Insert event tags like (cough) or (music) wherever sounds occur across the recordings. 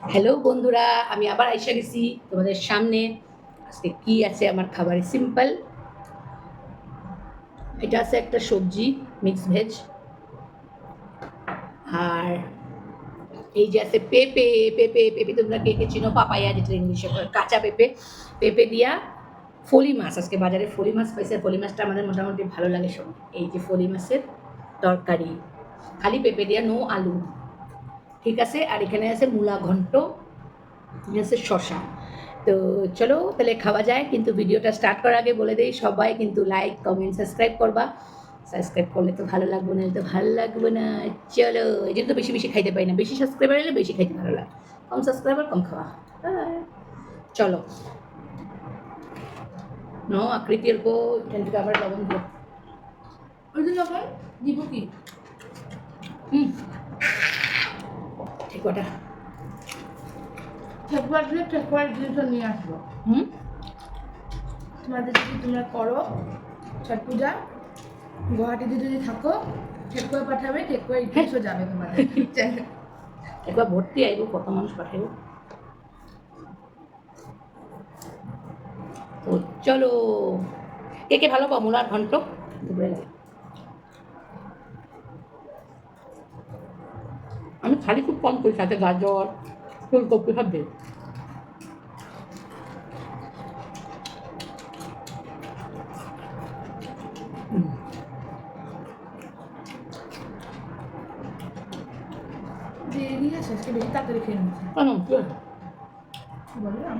Hello বন্ধুরা, আমি আবার আইসা গেছি তোমাদের সামনে। আজকে কি আছে আমার খাবারে? সিম্পল এটা আছে একটা সবজি মিক্স ভেজ আর এই যে আছে পেঁপে পেঁপে পেঁপে তোমরা কে কে চিনো? পাপাইয়া যেটা ইংলিশে কাঁচা পেঁপে। পেঁপে দিয়া ফলি মাছ। আজকে বাজারে ফলি মাছ পাইছে। ফলি মাছটা আমাদের মোটামুটি ভালো লাগে সব। এই যে ফলি মাছের তরকারি। খালি পেঁপে দিয়া নো আলু। ঠিক আছে? আর এখানে আছে মূলা ঘন্ট আছে শশা তো চলো, তাহলে খাওয়া যায়, কিন্তু ভিডিওটা স্টার্ট করার আগে বলে দিই, সবাই কিন্তু লাইক কমেন্ট সাবস্ক্রাইব করবা। সাবস্ক্রাইব করলে তো ভালো লাগবে না তো ভালো লাগবে না। চলো, এই জন্য তো বেশি বেশি খাইতে পারি না। বেশি সাবস্ক্রাইবার হলে বেশি খাইতে ভালো লাগে। কম সাবস্ক্রাইবার কম খাওয়া. চলো। নো আকৃতি অল্প, এখান থেকে আবার লবণ দিব কি? হুম। দিলে ঠেকুয়ার জিনিসটা নিয়ে আসব। হুম? তোমাদের যদি তোমরা করো ছট পূজা গুয়াহাটিতে যদি থাকো ঠেকুয়া পাঠাবে ঠেকুয়া ইতিহাসও যাবে তোমাদের। একবার ভর্তি আইব কত মানুষ পাঠাইব। তো চলো। কে কে ভালো পাও মূলার ঘন্ট? দুপুরে আমি খালি খুব কম করি সাথে গাজর ফুলকপি সব দিই। খেয়ে নিচ্ছি কেন কি না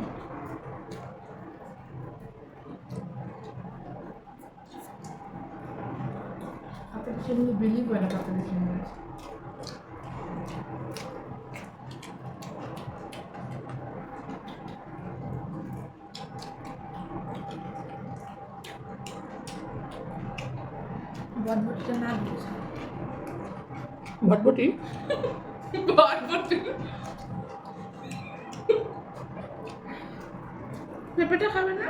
তাড়াতাড়ি খেয়ে বিলিভ হয় না। তাড়াতাড়ি খেয়ে নিলে বটবটিটা না দিয়েছে ভটভটি বটবটি? পেঁপেটা খাবে না।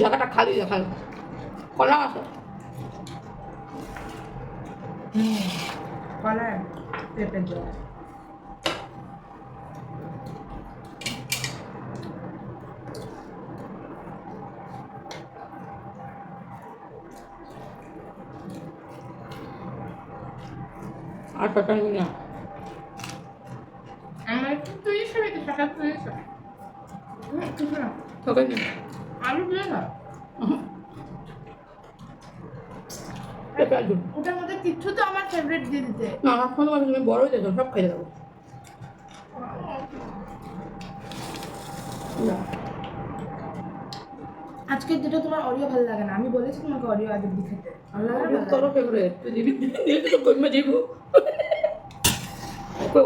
জায়গাটা খালি দেখাল কলা আছে। কলায় পেঁপে জল। পেটা নিবি না আমার তো না তোকে দিন আলু দিয়ে না ওটার মধ্যে কিচ্ছু তো আমার ফেভারিট দিয়ে দিতে না এখন তুমি বড় হয়ে যাচ্ছ সব খাই দেবো না আজকে যেটা তোমার অডিও ভালো লাগে না আমি বলেছি তোমাকে অডিও আগে দিতে খেতে ভালো লাগে তোর ফেভারিট তুই দিবি তো কইমা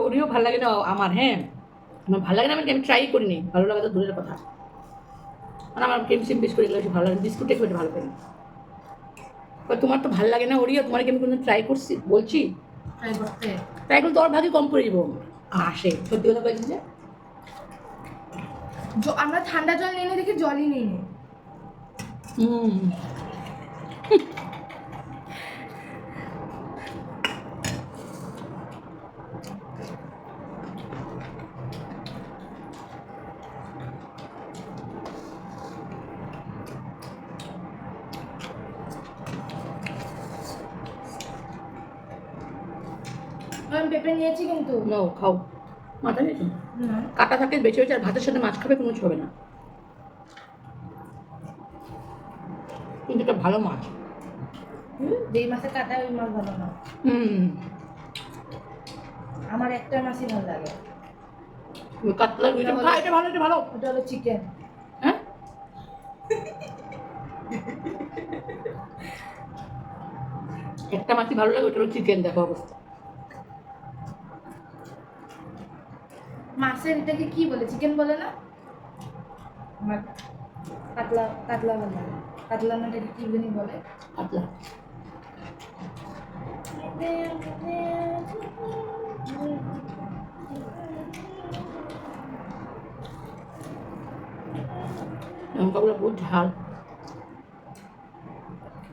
ওরিও ভালো লাগে না আমার হ্যাঁ? আমার ভালো লাগে না আমি আমি ট্রাই করিনি? ভালো লাগা তো দূরের কথা। মানে আমার কেম সিম বিস্কুট এগুলো বেশি ভালো লাগে বিস্কুট একটু ভালো এবার তোমার তো ভালো লাগে না ওরিও তোমার কি আমি কোনো ট্রাই করছি বলছি? ট্রাই করতে। ট্রাই করলে তোর ভাগে কম করে দিব আসে সত্যি কথা বলছি যে? আমরা ঠান্ডা জল নিয়ে দেখি জলই নিই নি। হুম। পেঁপে নিয়েছি কিন্তু। নাও খাও। মাথা নিয়েছো? না কাটা থাকে বেঁচে বেঁচে আর ভাতের সাথে মাছ খাবে কোনো হবে না। কিন্তু এটা ভালো মাছ। হুম, যেই মাছে কাটা ওই মাছ ভালো না। হুম। আমার একটা মাছই ভালো লাগে। ওই কাতলা রুইটা খা এটা ভালো এটা ভালো। ওটা হলো চিকেন হ্যাঁ? (laughs) একটা মাছই ভালো লাগে ওটা হলো চিকেন দেখো অবস্থা। মাছের এটাকে কি বলে? চিকেন বলে না? কাতলা কাতলা বলে কাতলা না এটাকে কি জানি বলে? কাতলা লঙ্কাগুলো বহুত ঝাল।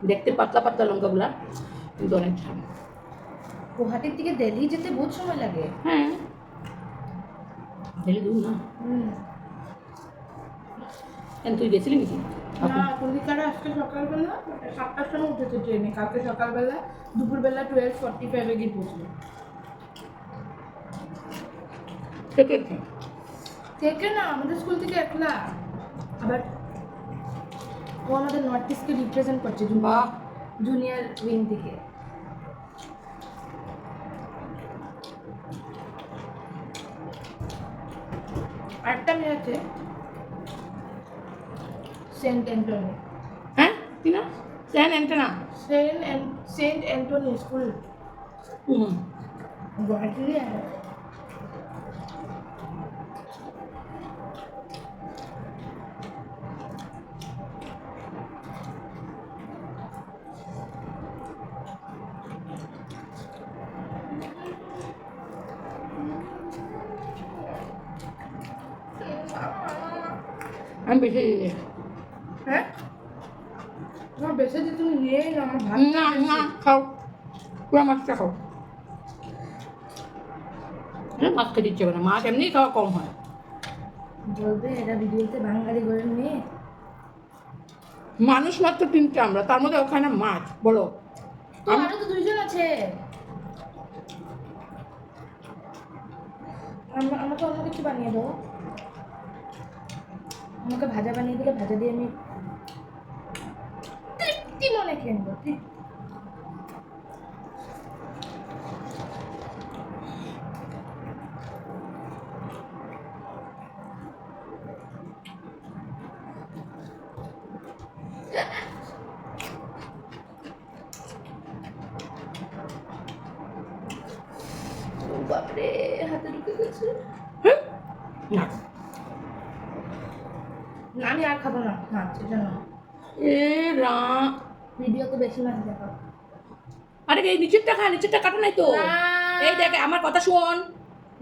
দেখতে পাতলা পাতলা লঙ্কাগুলা কিন্তু অনেক ঝাল। গুয়াহাটির থেকে দিল্লি যেতে বহুত সময় লাগে। হ্যাঁ। দিল্লি দূর না কেন তুই গেছিলি নাকি না আজকে সকালবেলা সাতটার সময় উঠেছে ট্রেনে কালকে সকালবেলা দুপুরবেলা টুয়েলভ ফর্টি ফাইভে গিয়ে পৌঁছলো কে কে কে? থেকে না আমাদের স্কুল থেকে একলা আবার ও আমাদের নর্থ ইস্টকে রিপ্রেজেন্ট করছে জুনিয়র উইং থেকে আরেকটা মেয়ে আছে। Saint Anthony. হ্যাঁ? কি না Saint অ্যান্টনা? Saint Saint Anthony school. হুম গুয়াহাটিরই আমি বেশি হ্যাঁ? তোমার বেশি যে তুমি নিয়েই না আমার ভাত না না খাও। পুরো মাছটা খাও। মাছ খেতে ইচ্ছে করে মাছ এমনি খাওয়া কম হয়। বলবে এরা ভিডিওতে বাঙালি ঘরের মেয়ে। মানুষ মাত্র তিনটে আমরা তার মধ্যে ওখানে মাছ বলো। আরও তো দুইজন আছে। আমরা তো অন্য কিছু বানিয়ে দাও আমাকে ভাজা বানিয়ে দিলে, ভাজা দিয়ে আমি তৃপ্তি মনে খেয়ে নেব। বাপরে, হাতে ঢুকে গেছে। না। না আমি আর খাব না। মাছ এ রা ভিডিওতে বেশি মাছ আরে এই নিচেরটা খা নিচেরটা কাটা নাই তো। এই দেখ আমার কথা শোন।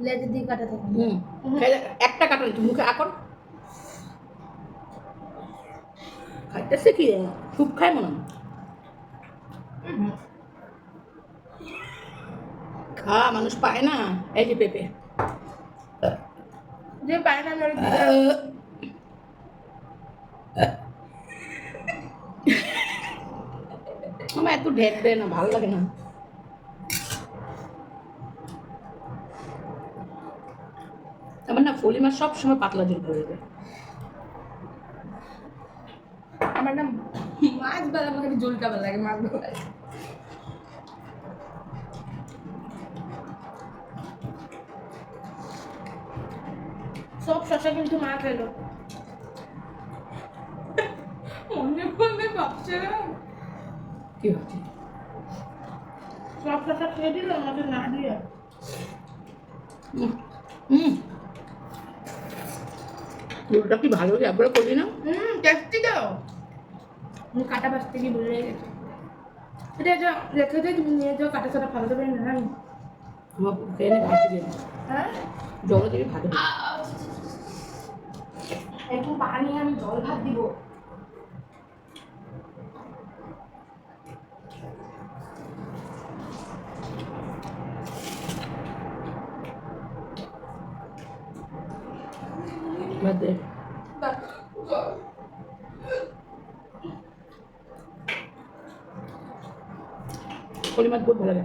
লেজের দিকে কাটা থাকে। হুম। একটা কাটা নেই মুখে আকর খাইতেছে কি? স্যুপ খায় মনে। খা মানুষ পায় না। এই যে পেঁপে। যে পায় না মেরে দিবে। আমার এত ঢেক দেয় না ভালো লাগে না। আমার না ফলি মাছ সবসময় পাতলা ঝোল করে দেবে আমার না মাছ বেলা আমাকে জলটা ভালো লাগে মাছ ভালো লাগে। সব শশা কিন্তু মা খেলো। মনে পড়লে ভাবছে না। কি হচ্ছে? সব শশা খেয়ে দিল আমাকে না দিয়ে হুম হুম ঝোলটা কি ভালো একবার করবি না? হুম টেস্টি দাও। কাটা বাঁচতে গিয়ে বলে গেছে। এটা এটা রেখে দিয়ে তুমি নিয়ে যাও কাটা সাটা ফালাতে পারি না আমি আমার খেয়ে নে ভাত হ্যাঁ? জল দিয়ে ভাত একটু পানি আমি জল ভাত দিব। ভাত দে ফলি মাছ বহুত ভালো লাগে।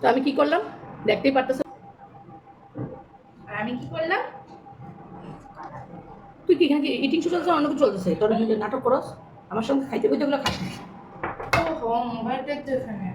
তো আমি কি করলাম? দেখতেই পারতেছ? আর আমি কি করলাম? তুই কি এখানে ইটিং শো চলছে? অন্য কিছু চলতেছে? তোর নাটক করস? আমার সঙ্গে খাইতে বইতে ওগুলো খাস। হো মোবাইল দেখতে এখানে।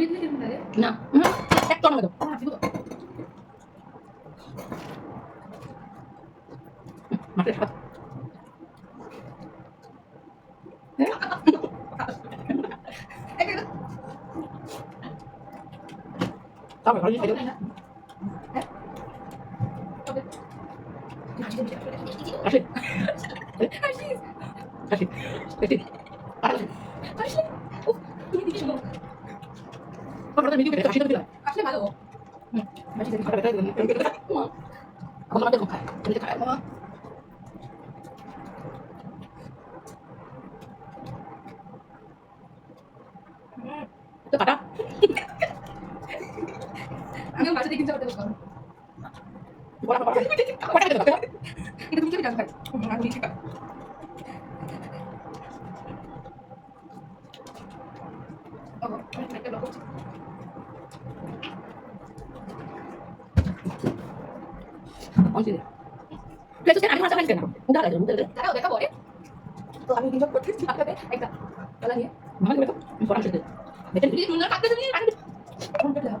দিলে কেমন না হুম, এক টন দাও আমার হাত দিব তো। মাঠের হাত হ্যাঁ জিনিস খাইতে হবে। আসে আসে আসে আসে আমরা মিডিয়াম খেতে আসে তো দিলাম আসলে ভালো এখন আমাদের খায়। তুমি খায়। মামা তো কাটা। আমি বাসাতে কিনতে করতে বসলাম বড় এটা তুমি কি জানো ভাই আমি ঠিক আছে। আমি না উঠা লাগে উঠা দাঁড়াও দেখা পরে তো আমি কিন্তু করতেছি আপনাদের একটা কলা নিয়ে। মামা করে তো পড়া শেষ দেখেন তুমি সুন্দর কাটতে তুমি। এটা আর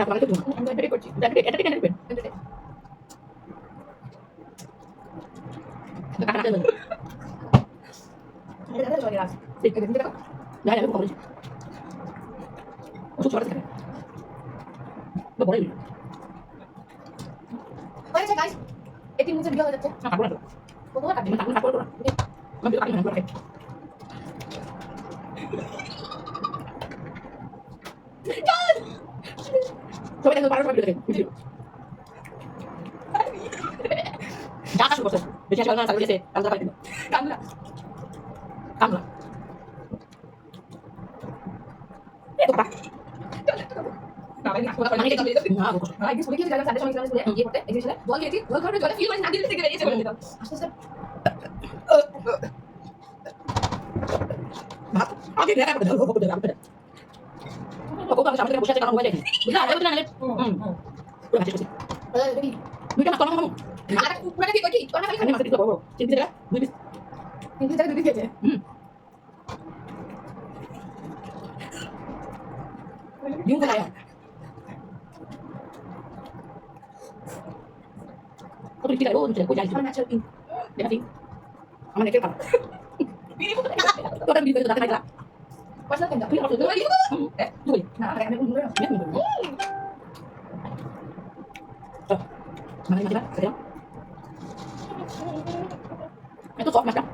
aku nak aku nak. Ambil Bicara soal mana saya Kamu dapat itu. কামলা Kamu lah. Itu apa? বাবা না কথা বলে Ini kita. Nah, aku. আগে স্কুলে গিয়ে যারা সাথে সময় ক্লাসে ইয়ে করতে এক্সিবিশনে বল দিয়েছি বল করে জলে ফিল মানে না দিলে থেকে বেরিয়েছে বলে দিলাম আস্তে আস্তে Mak, aku dia apa dah? Aku dah apa dah? Aku tak sampai bosnya sekarang boleh. Bisa, ada betul ada. Hmm. Udah habis sih. আরে দেখি Duit nak tolong kamu. আরে পুরো কি করছি তোরা খালি Ini masih itu bawa. Sini bisa Duit bis. কিন্তু জায়গা দিদি খেয়েছে Hmm. Yung kaya. Aku tidak tahu untuk aku jadi. আমার natural pink Dia sih. Aman nekir kan. Kau ada video itu datang lagi Pasal tak punya apa-apa tu. Eh, tu boleh. Nak arahkan dia pun. Ya, tu boleh. mari. Mana ni. Itu sok masak.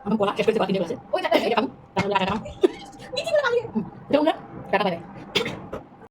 Ambil bola, kes kes dia rasa. Oh, tak ada. Kamu. Tak ada kamu. Ni ni pun tak ada. Dah ular. Tak ada.